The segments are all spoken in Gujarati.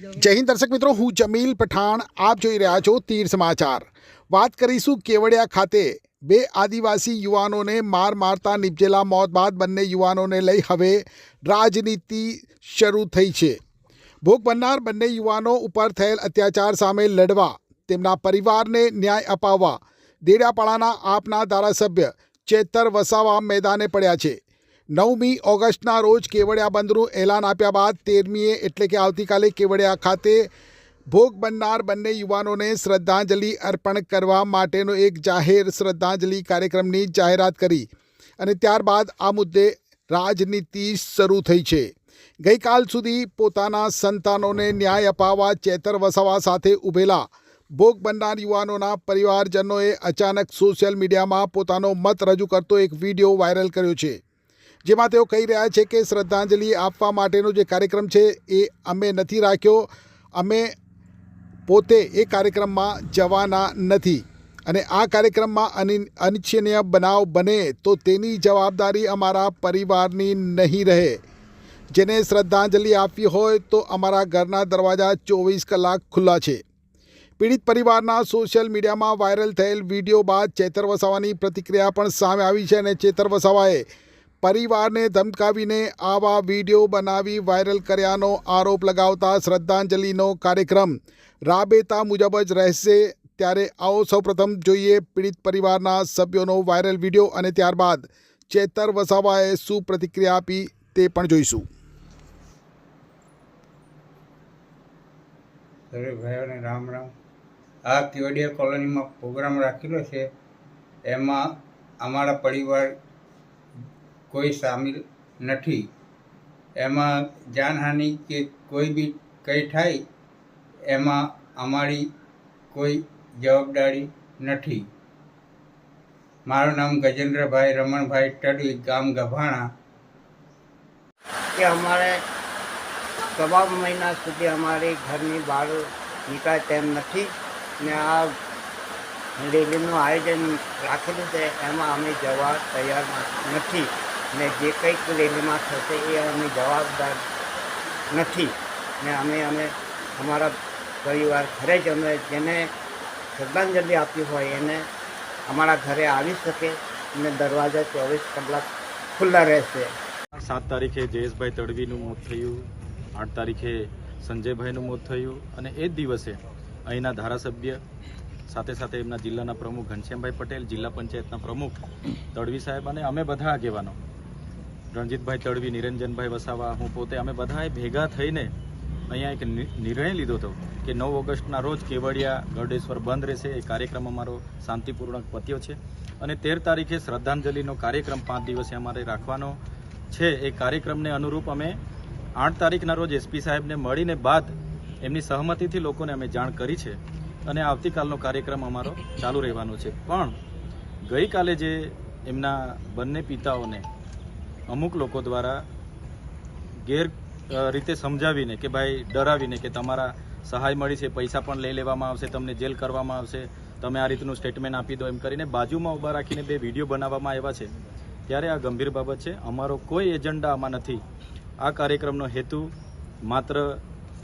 જય હિન્દ દર્શક મિત્રો, હું જમીલ પઠાણ, આપ જોઈ રહ્યા છો તીર સમાચાર. વાત કરીશું કેવડિયા ખાતે. બે આદિવાસી યુવાનોને માર મારતા નિપજેલા મોત બાદ બંને યુવાનોને લઈ હવે રાજનીતિ શરૂ થઈ છે. ભોગ બનનાર બંને યુવાનો ઉપર થયેલ અત્યાચાર સામે લડવા, તેમના પરિવારને ન્યાય અપાવવા, દેડાપાડાના આપના ધારાસભ્ય ચેતર વસાવા મેદાને પડ્યા છે. નવમી ઓગસ્ટના રોજ કેવડિયા બંધનું એલાન આપ્યા બાદ તેરમીએ એટલે કે આવતીકાલે કેવડિયા ખાતે ભોગ બનનાર બંને યુવાનોને શ્રદ્ધાંજલિ અર્પણ કરવા માટેનો એક જાહેર શ્રદ્ધાંજલિ કાર્યક્રમની જાહેરાત કરી અને ત્યારબાદ આ મુદ્દે રાજનીતિ શરૂ થઈ છે. ગઈકાલ સુધી પોતાના સંતાનોને ન્યાય અપાવવા ચેતર વસાવા સાથે ઊભેલા ભોગ બનનાર યુવાનોના પરિવારજનોએ અચાનક સોશિયલ મીડિયામાં પોતાનો મત રજૂ કરતો એક વીડિયો વાયરલ કર્યો છે. જેમાં તેઓ કહી રહ્યા છે કે શ્રદ્ધાંજલિ આપવા માટેનો જે કાર્યક્રમ છે એ અમે નથી રાખ્યો. અમે પોતે એ કાર્યક્રમમાં જવાના નથી. અને આ કાર્યક્રમમાં અનિ, અનિચ્છનીય બનાવ બને તો તેની જવાબદારી અમારા પરિવારની નહીં રહે. જેને શ્રદ્ધાંજલિ આપવી હોય તો અમારા ઘરના દરવાજા ચોવીસ કલાક ખુલ્લા છે. પીડિત પરિવારના સોશિયલ મીડિયામાં વાયરલ થયેલ વીડિયો બાદ ચેતર વસાવાની પ્રતિક્રિયા પણ સામે આવી છે અને ચેતર વસાવાએ પરિવારને ધમકાવીને આવા વીડિયો બનાવી વાયરલ કર્યાનો આરોપ લગાવતા શ્રદ્ધાંજલિનો કાર્યક્રમ રાબેતા મુજબ જ રહેશે. ત્યારે આવો સૌપ્રથમ જોઈએ પીડિત પરિવારના સભ્યોનો વાયરલ વીડિયો અને ત્યારબાદ ચેતર વસાવાએ શું પ્રતિક્રિયા આપી તે પણ જોઈશું. દરેક ભાઈઓને રામ રામ. આ કેવડિયા કોલોનીમાં પ્રોગ્રામ રાખેલો છે. એમાં અમારા પરિવાર કોઈ સામેલ નથી. એમાં જાનહાનિ કે કોઈ બી કંઈ થાય, એમાં અમારી કોઈ જવાબદારી નથી. મારું નામ ગજેન્દ્રભાઈ રમણભાઈ ટડવી, ગામ ગભાણા. કે અમારે સવા મહિના સુધી અમારી ઘરની બહાર નીકળાય તેમ નથી. ને આ રેલીનું આયોજન રાખેલું છે, એમાં અમે જવા તૈયાર નથી. ને જે કંઈક રેલીમાં થશે એ અમે જવાબદાર નથી. ને અમે અમે અમારા પરિવાર ઘરે જ અમે જેને શ્રદ્ધાંજલિ આપી હોય એને અમારા ઘરે આવી શકે અને દરવાજા ચોવીસ કલાક ખુલ્લા રહેશે. સાત તારીખે જયેશભાઈ તડવીનું મોત થયું, આઠ તારીખે સંજયભાઈનું મોત થયું અને એ જ દિવસે અહીંના ધારાસભ્ય, સાથે સાથે એમના જિલ્લાના પ્રમુખ ઘનશ્યામભાઈ પટેલ, જિલ્લા પંચાયતના પ્રમુખ તડવી સાહેબ અને અમે બધા આગેવાનો રણજીતભાઈ તડવી, નિરંજનભાઈ વસાવા, હું પોતે, અમે બધાએ ભેગા થઈને અહીંયા એક નિર્ણય લીધો હતો કે નવ ઓગસ્ટના રોજ કેવડિયા ગરડેશ્વર બંધ રહેશે. એ કાર્યક્રમ અમારો શાંતિપૂર્ણક પત્યો છે. અને તેર તારીખે શ્રદ્ધાંજલિનો કાર્યક્રમ પાંચ દિવસે અમારે રાખવાનો છે. એ કાર્યક્રમને અનુરૂપ અમે આઠ તારીખના રોજ એસપી સાહેબને મળીને બાદ એમની સહમતિથી લોકોને અમે જાણ કરી છે અને આવતીકાલનો કાર્યક્રમ અમારો ચાલુ રહેવાનો છે. પણ ગઈકાલે જે એમના બંને પિતાઓને અમુક લોકો દ્વારા ગેર રીતે સમજાવીને કે ભાઈ ડરાવીને કે તમારા સહાય મળી છે, પૈસા પણ લઈ લેવામાં આવશે, તમને જેલ કરવામાં આવશે, તમે આ રીતનું સ્ટેટમેન્ટ આપી દો એમ કરીને બાજુમાં ઊભા રાખીને બે વીડિયો બનાવવામાં આવ્યા છે. ત્યારે આ ગંભીર બાબત છે. અમારો કોઈ એજન્ડા આમાં નથી. આ કાર્યક્રમનો હેતુ માત્ર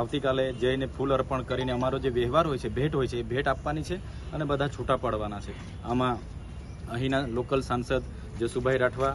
આવતીકાલે જઈને ફૂલ અર્પણ કરીને અમારો જે વ્યવહાર હોય છે, ભેટ હોય છે, એ ભેટ આપવાની છે અને બધા છૂટા પાડવાના છે. આમાં અહીંના લોકલ સાંસદ જસુભાઈ રાઠવા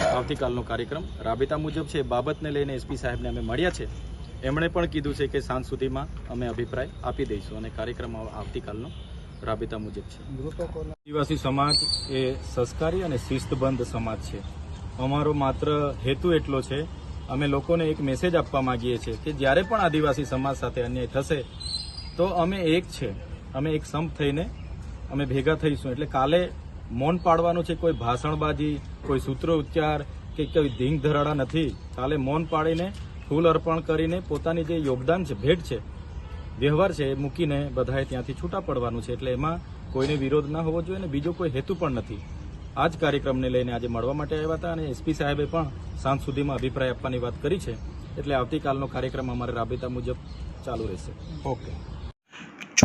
આવતીકાલનો કાર્યક્રમ રાબેતા મુજબ છે. બાબતને લઈને એસપી સાહેબને અમે મળ્યા છે. એમણે પણ કીધું છે કે સાંજ સુધીમાં અમે અભિપ્રાય આપી દઈશું અને કાર્યક્રમ આવતીકાલનો રાબેતા મુજબ છે. આદિવાસી સમાજ એ સંસ્કારી અને શિસ્તબંધ સમાજ છે. અમારો માત્ર હેતુ એટલો છે, અમે લોકોને એક મેસેજ આપવા માંગીએ છીએ કે જ્યારે પણ આદિવાસી સમાજ સાથે અન્યાય થશે, તો અમે એક છે. અમે એક સંપ થઈને અમે ભેગા થઈશું. એટલે કાલે મૌન પાડવાનું છે, કોઈ ભાષણબાજી, કોઈ સૂત્રો ઉચ્ચાર કે કોઈ ધીંગ ધરાડા નથી કાલે મૌન પાડીને ફૂલ અર્પણ કરીને પોતાની જે યોગદાન છે, ભેટ છે, વ્યવહાર છે, એ મૂકીને બધાએ ત્યાંથી છૂટા પડવાનું છે. એટલે એમાં કોઈને વિરોધ ના હોવો જોઈએ અને બીજો કોઈ હેતુ પણ નથી. આ જ કાર્યક્રમને લઈને આજે મળવા માટે આવ્યા હતા અને એસપી સાહેબે પણ સાંજ સુધીમાં અભિપ્રાય આપવાની વાત કરી છે. એટલે આવતીકાલનો કાર્યક્રમ અમારે રાબેતા મુજબ ચાલુ રહેશે. ઓકે.